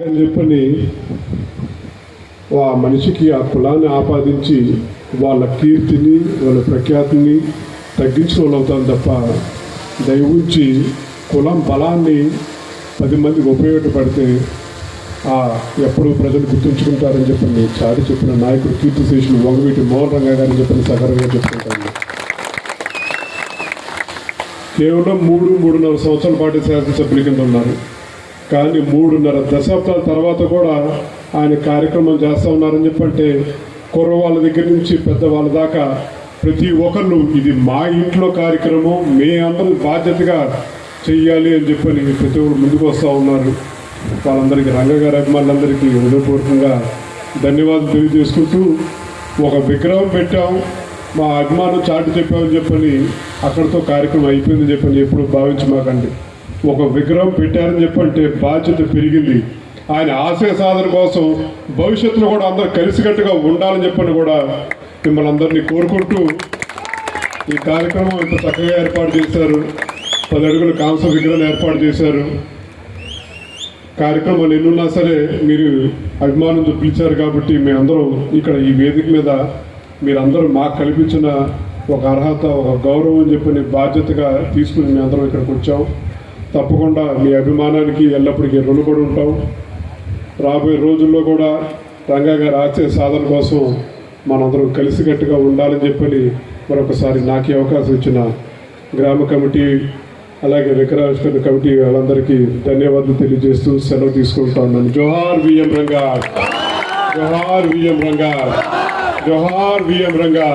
అని చెప్పని ఆ మనిషికి ఆ కులాన్ని ఆపాదించి వాళ్ళ కీర్తిని వాళ్ళ ప్రఖ్యాతిని తగ్గించిన వాళ్ళు అవుతాం తప్ప దయవుంచి కులం బలాన్ని పది మందికి ఉపయోగపడితే ఆ ఎప్పుడు ప్రజలు గుర్తుంచుకుంటారని చెప్పండి చాటి చెప్పిన నాయకుడు కీర్తి శేషులు వంగవీటి మోహన్ రంగా గారిని చెప్పిన సగర్వంగా చెప్పుకుంటాను. కేవలం మూడు మూడున్నర సంవత్సరాల పాటు శాసనసభ్యుల కింద ఉన్నారు. కానీ మూడున్నర దశాబ్దాల తర్వాత కూడా ఆయన కార్యక్రమం చేస్తూ ఉన్నారని చెప్పంటే కుర్రవాళ్ళ దగ్గర నుంచి పెద్దవాళ్ళ దాకా ప్రతి ఒక్కళ్ళు ఇది మా ఇంట్లో కార్యక్రమం మే అందరం బాధ్యతగా చెయ్యాలి అని చెప్పని ప్రతి ఒక్కరు ముందుకు వస్తూ ఉన్నారు. వాళ్ళందరికీ రంగగారి అభిమానులందరికీ హృదయపూర్వకంగా ధన్యవాదాలు తెలియజేసుకుంటూ ఒక విగ్రహం పెట్టాం. మా అభిమానం చాటు చెప్పామని చెప్పని అక్కడితో కార్యక్రమం అయిపోయిందని చెప్పని ఎప్పుడు భావించమాకండి. ఒక విగ్రహం పెట్టారని చెప్పంటే బాధ్యత పెరిగింది. ఆయన ఆశయ సాధన కోసం భవిష్యత్తులో కూడా అందరూ కలిసికట్టుగా ఉండాలని చెప్పని కూడా మిమ్మల్ని అందరినీ కోరుకుంటూ ఈ కార్యక్రమం ఇంత చక్కగా ఏర్పాటు చేశారు. పది అడుగుల కాంస విగ్రహం ఏర్పాటు చేశారు. కార్యక్రమాలు ఎన్నున్నా సరే మీరు అభిమానంతో పిలిచారు కాబట్టి మేమందరం ఇక్కడ ఈ వేదిక మీద మీరందరూ మాకు కల్పించిన ఒక అర్హత ఒక గౌరవం అని చెప్పని బాధ్యతగా తీసుకుని మేము అందరం ఇక్కడికి వచ్చాం. తప్పకుండా మీ అభిమానానికి ఎల్లప్పటికీ రుణపడి ఉంటాం. రాబోయే రోజుల్లో కూడా రంగా గారి ఆశయ సాధన కోసం మనందరం కలిసికట్టుగా ఉండాలని చెప్పని మరొకసారి నాకు అవకాశం ఇచ్చిన గ్రామ కమిటీ అలాగే విగ్రహావిష్కరణ కమిటీ వాళ్ళందరికీ ధన్యవాదాలు తెలియజేస్తూ సెలవు తీసుకుంటా ఉన్నాను జోహార్ విఎం రంగా. జోహార్ విఎం రంగా. జోహార్ విఎం రంగా.